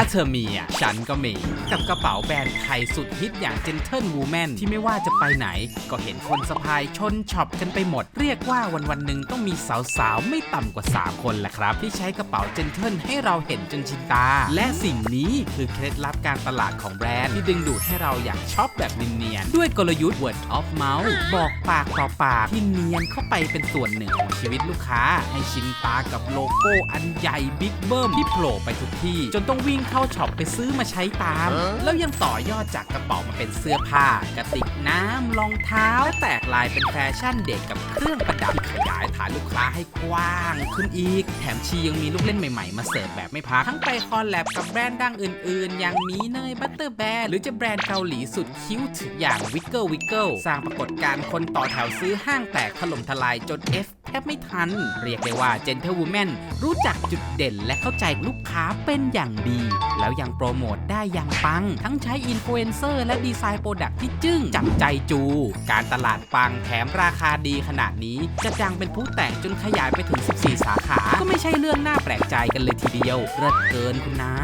ถ้าเธอมีอะฉันก็มี กับกระเป๋าแบรนด์ไทยสุดฮิตอย่าง Gentle Woman ที่ไม่ว่าจะไปไหน ก็เห็นคนสะพายชนช็อปกันไปหมด เรียกว่าวันวันหนึ่งต้องมีสาวๆ ไม่ต่ำกว่า 3 คนแหละครับ ที่ใช้กระเป๋า Gentle ให้เราเห็นจนชินตา และสิ่งนี้คือเคล็ดลับการตลาดของแบรนด์ที่ดึงดูดให้เราอยากช็อปแบบเนียนๆด้วยกลยุทธ์ word of mouth บอกปากต่อปากที่เนียนเข้าไปเป็นส่วนหนึ่งของชีวิตลูกค้า ให้ชินตากับโลโก้อันใหญ่บิ๊กเบิ้มที่โผล่ไปทุกที่ จนต้องวิ่งเข้าช็อปไปซื้อมาใช้ตาม แล้วยังต่อยอดจากกระเป๋ามาเป็นเสื้อผ้ากระติกน้ำรองเท้าและแตกลายเป็นแฟชั่นเด็กกับเครื่องประดับที่ขยายฐานลูกค้าให้กว้างขึ้นอีก แถมชียังมีลูกเล่นใหม่ๆ มาเสิร์ฟแบบไม่พัก ทั้งไปคอลแลบกับแบรนด์ดังอื่นๆ อย่างมีเนยบัตเตอร์แบร์หรือจะแบรนด์เกาหลีสุดคิ้วถึงอย่างวิกเกิลวิกเกิลสร้างปรากฏการณ์คนต่อแถวซื้อห้างแตกถล่มทลายจน F แทบไม่ทัน เรียกได้ว่า Gentle Woman รู้จักจุดเด่นและเข้าใจลูกค้าเป็นอย่างดี แล้วยังโปรโมทได้อย่างปัง ทั้งใช้อินฟลูเอนเซอร์และดีไซน์โปรดักที่จึ้งจับใจจู การตลาดปังแถมราคาดีขนาดนี้จะดังเป็นผู้แต่งจนขยายไปถึง 14 สาขา ก็ไม่ใช่เรื่องน่าแปลกใจกันเลยทีเดียวเลิศเกินคุณนะ